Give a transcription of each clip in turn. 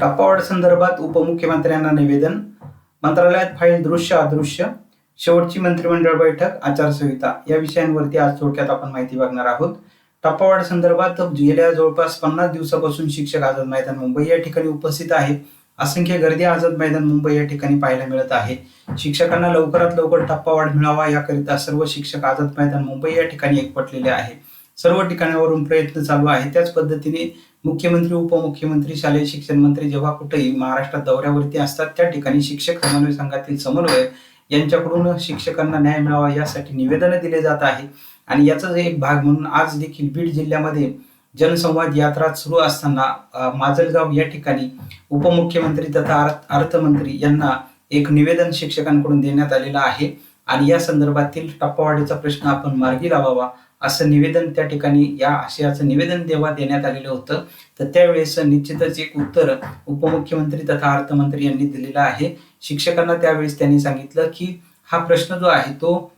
टप्पावाढ संदर्भात उपमुख्यमंत्र्यांना निवेदन. मंत्रालयात फाईल दृश्य अदृश्य. शेवटची मंत्रिमंडळ बैठक आचारसंहिता. या विषयांवरती आज थोडक्यात आपण माहिती बघणार आहोत. टप्पावाढ संदर्भात गेल्या जवळपास पन्नास दिवसापासून शिक्षक आझाद मैदान मुंबई या ठिकाणी उपस्थित आहे. असंख्य गर्दी आझाद मैदान मुंबई या ठिकाणी पाहायला मिळत आहे. शिक्षकांना लवकरात लवकर टप्पावाढ मिळावा याकरिता सर्व शिक्षक आझाद मैदान मुंबई या ठिकाणी एकवटलेले आहे. सर्व ठिकाणावरून प्रयत्न चालू आहे. त्याच पद्धतीने मुख्यमंत्री उपमुख्यमंत्री शालेय शिक्षण मंत्री जेव्हा कुठेही महाराष्ट्रात दौऱ्यावरती असतात त्या ठिकाणी शिक्षक समन्वय संघातील समन्वय यांच्याकडून शिक्षकांना न्याय मिळावा यासाठी निवेदन दिले जात आहे. आणि याचाच एक भाग म्हणून आज देखील बीड जिल्ह्यामध्ये जनसंवाद यात्रा सुरू असताना माजलगाव या ठिकाणी उपमुख्यमंत्री तथा अर्थ- अर्थमंत्री यांना एक निवेदन शिक्षकांकडून देण्यात आलेलं आहे. आणि या संदर्भातील टप्पावाढीचा प्रश्न आपण मार्गी लावावा असं निवेदन त्या ठिकाणी या आशयाचं निवेदन तेव्हा देण्यात आलेलं होतं. तर त्यावेळेस निश्चितच एक उत्तर उपमुख्यमंत्री तथा अर्थमंत्री यांनी दिलेलं आहे. शिक्षकांना त्यावेळेस त्यांनी सांगितलं की हा प्रश्न जो आहे तो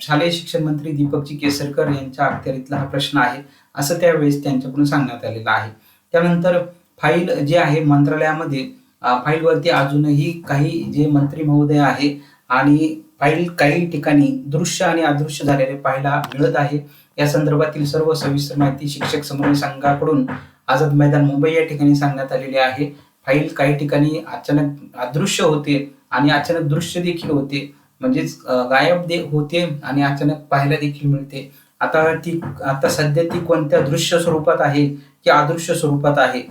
शालेय शिक्षण मंत्री दीपकजी केसरकर यांच्या अखत्यारीतला हा प्रश्न आहे असं त्यावेळेस त्यांच्याकडून सांगण्यात आलेलं आहे. त्यानंतर फाईल जे आहे मंत्रालयामध्ये फाईलवरती अजूनही काही जे मंत्री महोदय आहे आणि फाईल काही ठिकाणी दृश्य आणि अदृश्य झालेले पाहायला मिळत आहे. या संदर्भातील सर्व सविस्तर माहिती शिक्षक समन्वय संघाकडून आझाद मैदान मुंबई या ठिकाणी सांगण्यात आलेली आहे. फाईल काही ठिकाणी अचानक अदृश्य होते आणि अचानक दृश्य देखील होते. म्हणजेच गायब दे होते आणि अचानक पाहायला देखील मिळते. आता ती आता सध्या ती कोणत्या दृश्य स्वरूपात आहे की अदृश्य स्वरूपात आहे?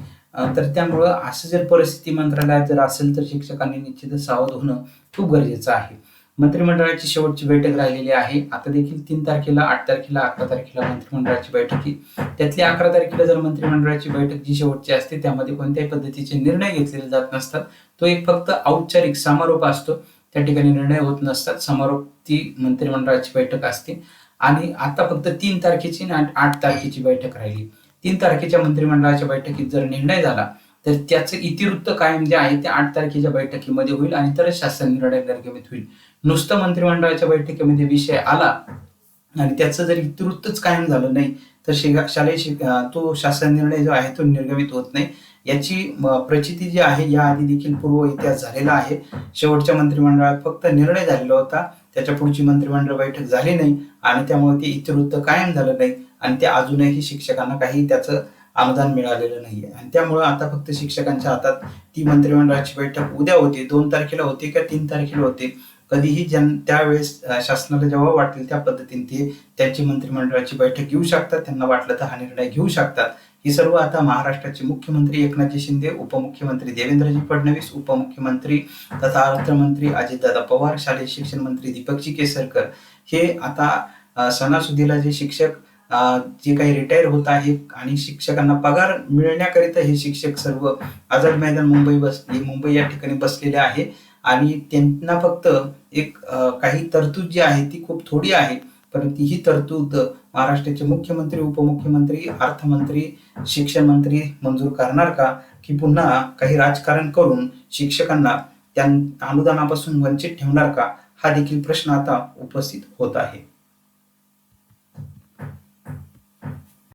तर त्यामुळं असं जर परिस्थिती मंत्रालयात जर असेल तर शिक्षकांनी निश्चितच सावध होणं खूप गरजेचं आहे. मंत्रिमंडळाची शेवटची बैठक राहिलेली आहे. आता देखील तीन तारखेला आठ तारखेला अकरा तारखेला मंत्रिमंडळाची बैठक ही त्यातली अकरा तारखेला जर मंत्रिमंडळाची बैठक जी शेवटची असते त्यामध्ये कोणत्याही पद्धतीचे निर्णय घेतलेले जात नसतात. तो एक फक्त औपचारिक समारोप असतो. त्या ठिकाणी निर्णय होत नसतात. समारोप ती मंत्रिमंडळाची बैठक असते. आणि आता फक्त तीन तारखेची आणि आठ- आठ तारखेची बैठक राहिली. तीन तारखेच्या मंत्रिमंडळाच्या बैठकीत जर निर्णय झाला तर त्याचं इतिवृत्त कायम जे म्हणजे आहे ते आठ तारखेच्या बैठकीमध्ये होईल आणि तरच शासन निर्णय निर्गमित होईल. नुसतं मंत्रिमंडळाच्या बैठकीमध्ये विषय आला आणि त्याचं जर इतिवृत्तच कायम झालं नाही तर शिगा- शालेय शिक तो शासन निर्णय जो आहे तो निर्गमित होत नाही. याची प्रचिती जी आहे या आधी देखील पूर्व इतिहास झालेला आहे. शेवटच्या मंत्रिमंडळात फक्त निर्णय झालेला होता. त्याच्या पुढची मंत्रिमंडळ बैठक झाली नाही आणि त्यामुळे ते इतिवृत्त कायम झालं नाही आणि ते अजूनही शिक्षकांना काही त्याचं अनुदान मिळालेलं नाहीये. आणि त्यामुळं आता फक्त शिक्षकांच्या हातात ती मंत्रिमंडळाची बैठक उद्या होती. दोन तारखेला होती का तीन तारखेला होते. कधीही ज्यां त्यावेळेस शासनाला जेव्हा वाटेल त्या पद्धतीने ते त्यांची मंत्रिमंडळाची बैठक घेऊ शकतात. त्यांना वाटलं तर हा निर्णय घेऊ शकतात. ही सर्व आता महाराष्ट्राचे मुख्यमंत्री एकनाथजी शिंदे उपमुख्यमंत्री देवेंद्रजी फडणवीस उपमुख्यमंत्री तथा अर्थमंत्री अजितदादा पवार शालेय शिक्षण मंत्री दीपकजी केसरकर. हे आता सणासुदीला जे शिक्षक जे काही रिटायर होत आहे आणि शिक्षकांना पगार मिळण्याकरिता हे शिक्षक सर्व आझाद मैदान मुंबई बस मुंबई या ठिकाणी बसलेले आहे. आणि त्यांना फक्त एक काही तरतूद जी आहे ती खूप थोडी आहे. परंतु ही तरतूद महाराष्ट्राचे मुख्यमंत्री उपमुख्यमंत्री अर्थमंत्री शिक्षण मंत्री मंजूर करणार का? की पुन्हा काही राजकारण करून शिक्षकांना त्या अनुदानापासून वंचित ठेवणार का? हा देखील प्रश्न आता उपस्थित होत आहे.